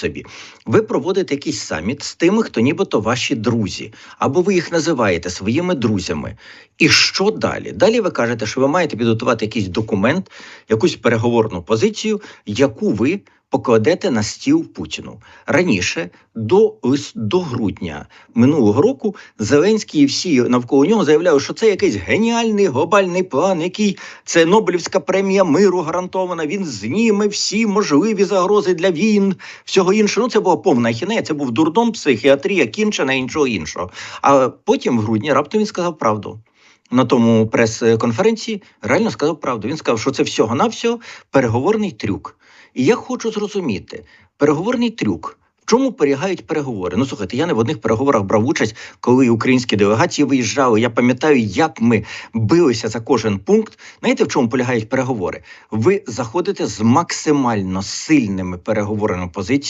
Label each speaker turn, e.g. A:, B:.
A: собі. Ви проводите якийсь саміт з тими, хто нібито ваші друзі, або ви їх називаєте своїми друзями. І що далі? Далі ви кажете, що ви маєте підготувати якийсь документ, якусь переговорну позицію, яку ви покладете на стіл Путіну. Раніше, до, до грудня минулого року, Зеленський і всі навколо нього заявляли, що це якийсь геніальний глобальний план, який це Нобелівська премія миру гарантована. Він зніме всі можливі загрози для війн, всього іншого. Ну це була повна ахінея, це був дурдом, психіатрія, кінчена і нічого іншого. А потім в грудні раптом він сказав правду. На тому прес-конференції реально сказав правду. Він сказав, що це всього-навсього переговорний трюк. І я хочу зрозуміти, переговорний трюк. Чому полягають переговори? Ну слухайте, я не в одних переговорах брав участь, коли українські делегації виїжджали. Я пам'ятаю, як ми билися за кожен пункт. Знаєте, в чому полягають переговори? Ви заходите з максимально сильними переговорними позиціями.